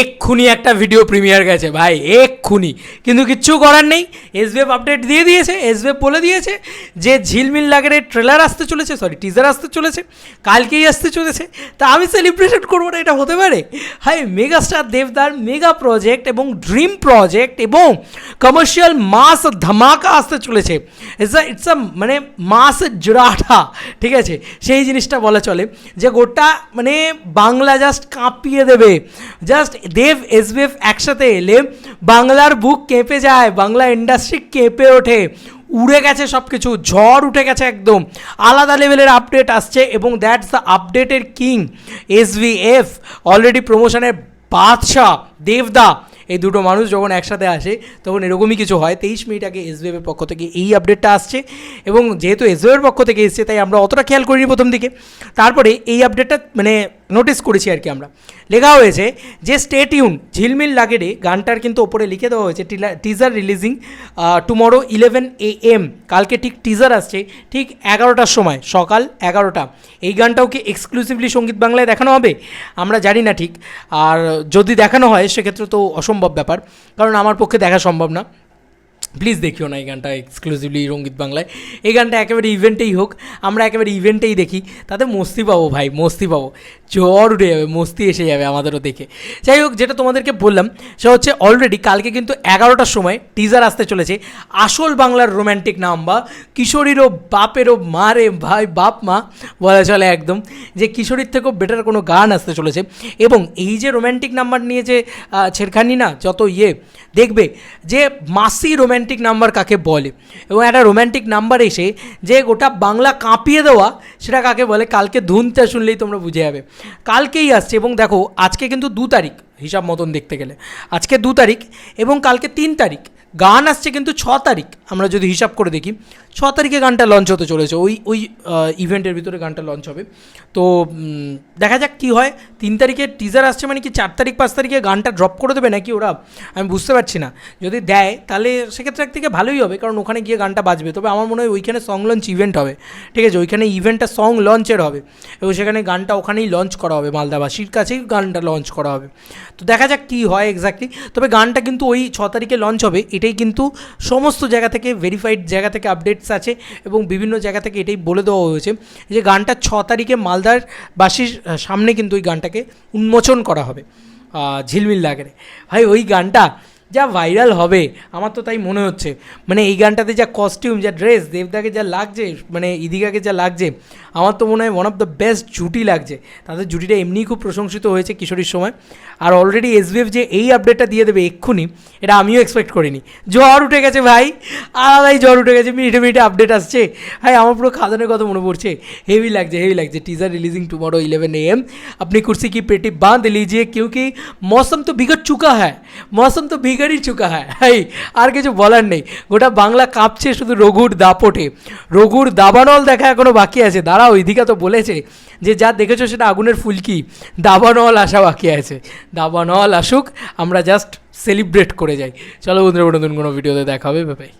এক্ষুনি একটা video premier গেছে, ভাই, এক্ষুনি। কিন্তু কিচ্ছু করার নেই। এসবিএফ আপডেট দিয়ে দিয়েছে এসবিএফ বলে দিয়েছে যে ঝিলমিল লাগের ট্রেলার আসতে চলেছে সরি টিজার আসতে চলেছে, কালকেই আসতে চলেছে। তা আমি সেলিব্রেশন করব না, এটা হতে পারে? হাই মেগাস্টার দেবদার মেগা প্রজেক্ট এবং ড্রিম প্রজেক্ট এবং কমার্শিয়াল মাস ধামাকা আসতে চলেছে। ইটস আ ইটস আ মানে মাস জোড়াটা ঠিক আছে? সেই জিনিসটা বলা চলে যে গোটা মানে বাংলা জাস্ট কাঁপিয়ে দেবে। জাস্ট দেব এসবিএফ একসাথে এলে বাংলার বুক কেঁপে যায়, বাংলা ইন্ডাস্ট্রি কেঁপে ওঠে। উড়ে গেছে সব কিছু ঝড় উঠে গেছে একদম। আলাদা লেভেলের আপডেট আসছে এবং দ্যাটস দ্য আপডেটের কিং এসভিএফ অলরেডি প্রমোশনের বাদশাহ, দেবদা। এই দুটো মানুষ যখন একসাথে আসে, তখন এরকমই কিছু হয়। তেইশ মিনিট আগে এসবিএফের পক্ষ থেকে এই আপডেটটা আসছে এবং যেহেতু এসবিএফের পক্ষ থেকে এসছে, তাই আমরা অতটা খেয়াল করিনি প্রথম দিকে। তারপরে এই আপডেটটা মানে নোটিস করেছি আর কি আমরা। লেখা হয়েছে যে স্টেট ইউন ঝিলমিল লাগেরে গানটার কিন্তু ওপরে লিখে দেওয়া হয়েছে teaser releasing tomorrow eleven A M কালকে ঠিক টিজার আসছে, ঠিক এগারোটার সময়, সকাল এগারোটা। এই গানটাও কি এক্সক্লুসিভলি সংগীত বাংলায় দেখানো হবে? আমরা জানি না ঠিক। আর যদি দেখানো হয়, সেক্ষেত্রে তো অসম্ভব ব্যাপার, কারণ আমার পক্ষে দেখা সম্ভব না। প্লিজ দেখিও না এই গানটা এক্সক্লুসিভলি রঙ্গিত বাংলায়। এই গানটা একেবারে ইভেন্টেই হোক, আমরা একেবারে ইভেন্টেই দেখি, তাতে মস্তি পাবো ভাই, মস্তি পাবো। জ্বর উঠে যাবে, মস্তি এসে যাবে আমাদেরও দেখে। যাই হোক, যেটা তোমাদেরকে বললাম, সেটা হচ্ছে অলরেডি কালকে কিন্তু এগারোটার সময় টিজার আসতে চলেছে, আসল বাংলার রোম্যান্টিক নাম বা কিশোরীরও বাপেরও মারে ভাই, বাপ মা, বলা চলে একদম, যে কিশোরীর থেকেও বেটার কোনো গান আসতে চলেছে। এবং এই যে রোম্যান্টিক নাম্বার নিয়ে যে ছেড়খানি না, যত ইয়ে দেখবে যে মাসি রোম্যান্টিক নাম্বার কাকে বলে? এবং একটা রোম্যান্টিক নাম্বার এসে যে গোটা বাংলা কাঁপিয়ে দেওয়া, সেটা কাকে বলে? কালকে ধুনতে শুনলেই তোমরা বুঝে যাবে। কালকেই আসছে এবং দেখো, আজকে কিন্তু দু তারিখ, হিসাব মতন দেখতে গেলে। আজকে দু তারিখ এবং কালকে তিন তারিখ। গান আসছে কিন্তু ছ তারিখ। আমরা যদি হিসাব করে দেখি, ছ তারিখে গানটা লঞ্চ হতে চলেছে, ওই ওই ইভেন্টের ভিতরে গানটা লঞ্চ হবে। তো দেখা যাক কী হয়, তিন তারিখে টিজার আসছে মানে কি চার তারিখ, পাঁচ তারিখে গানটা ড্রপ করে দেবে নাকি ওরা? আমি বুঝতে পারছি না। যদি দেয়, তাহলে সেক্ষেত্রে এক থেকে ভালোই হবে, কারণ ওখানে গিয়ে গানটা বাজবে। তবে আমার মনে হয় ওইখানে সং লঞ্চ ইভেন্ট হবে। ঠিক আছে, ওইখানে ইভেন্টটা সং লঞ্চের হবে। এবং সেখানে গানটা ওখানেই লঞ্চ করা হবে, মালদাবাসীর কাছেই গানটা লঞ্চ করা হবে। তো দেখা যাক কী হয় এক্স্যাক্টলি তবে গানটা কিন্তু ওই ছ তারিখে লঞ্চ হবে, এটাই কিন্তু সমস্ত জায়গা থেকে ভেরিফাইড জায়গা থেকে আপডেটস আছে এবং বিভিন্ন জায়গা থেকে এটাই বলে দেওয়া হয়েছে যে গানটা ছ তারিখে মালদার বাসীর সামনে কিন্তু ওই গানটাকে উন্মোচন করা হবে। ঝিলমিল লাগে ভাই, ওই গানটা যা ভাইরাল হবে, আমার তো তাই মনে হচ্ছে। মানে এই গানটাতে যা কস্টিউম যা ড্রেস দেবদাকে যা লাগছে মানে ইদিকাকে যা লাগছে, আমার তো মনে হয় ওয়ান অফ দ্য বেস্ট জুটি লাগছে। তাদের জুটিটা এমনিই খুব প্রশংসিত হয়েছে কিশোরীর সময়। আর অলরেডি এসবিএফ যে এই আপডেটটা দিয়ে দেবে এক্ষুনি, এটা আমিও এক্সপেক্ট করিনি। জ্বর উঠে গেছে ভাই। আলাদাই জ্বর উঠে গেছে, মিনিটে মিনিটে আপডেট আসছে। ভাই, আমার পুরো খাদানের কথা মনে পড়ছে। হেভি লাগছে হেভি লাগছে। Teaser releasing tomorrow eleven A M আপনি কুর্সি কি পেটি বাঁধ লিজিয়ে কিউকি মৌসম তো বিগড় চুকা হ্যাঁ মৌসম তো বিগড় অধিকারী চুকা হয়। হাই আর কিছু বলার নেই। গোটা বাংলা কাঁপছে শুধু রঘুর দাপটে। রঘুর দাবানল দেখা এখনও বাকি আছে। দাঁড়াও, এদিকে তো বলেছে যে যা দেখেছ সেটা আগুনের ফুলকি দাবানল আসা বাকি আছে। দাবানল আসুক, আমরা জাস্ট সেলিব্রেট করে যাই। চলো বন্ধুরা, নতুন কোনো ভিডিওতে দেখা হবে। ভাই